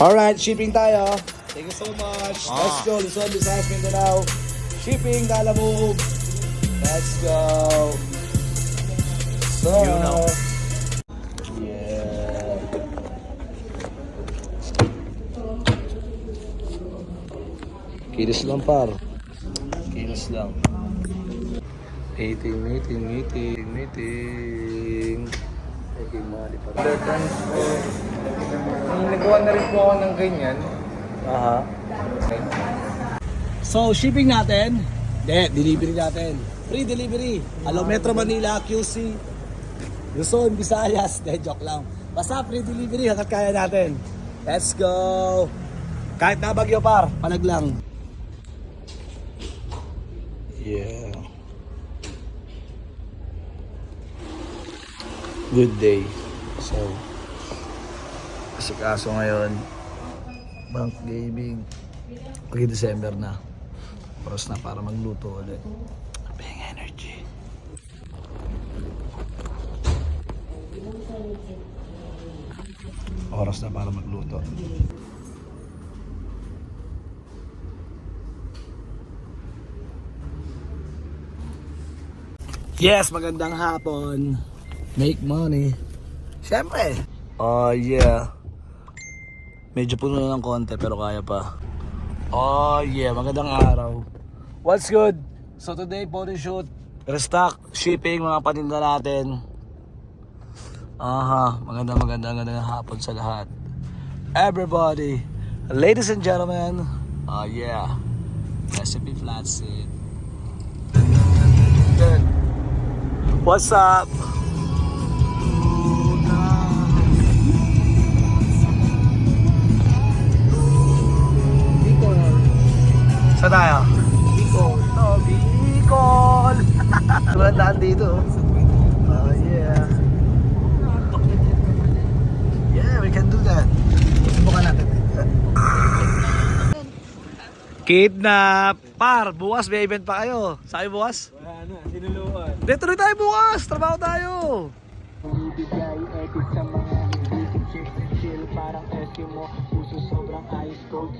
Alright, shipping tayo. Thank you so much. Let's go. Luzon, Visayas, Mindanao. Shipping, Dalamog. Let's go. So, You know. Yeah. Kilos lang par. Kilos lang. Meeting, meeting, meeting, meeting. Pa. Nagawa na rin po ako ng ganyan. Aha. So, shipping natin. De, delivery natin. Free delivery. Alo Metro Manila, QC. Luzon, Visayas. De, joke lang. Basta free delivery hanggat kaya natin. Let's go. Kahit na bagyo par, palag lang. Yeah. Good day. So, kasi kaso ngayon, bank gaming. Pag December na. Oras na para magluto ulit. Bang energy. Oras na para magluto. Yes, magandang hapon. Make money. Siyempre. Oh yeah. Medyo puno na ng konti pero kaya pa. Oh yeah, magandang araw. What's good? So today, photo shoot, restock, shipping, mga paninda natin. Aha, maganda maganda maganda ng hapon sa lahat. Everybody, ladies and gentlemen, oh yeah, recipe flat seat. What's up? Saan tayo? Bicol. Oh, Bicol! Walang daan dito. Oh, yeah. Yeah, we can do that. Subukan natin. Kidnap! Par, bukas may event pa kayo. Sabi bukas? Wala na, sinuluan. Dito tuloy tayo bukas! Trabaho tayo! Bibigay edit sa mga hindi chill Chill parang Eskimo Puso sobrang ice cold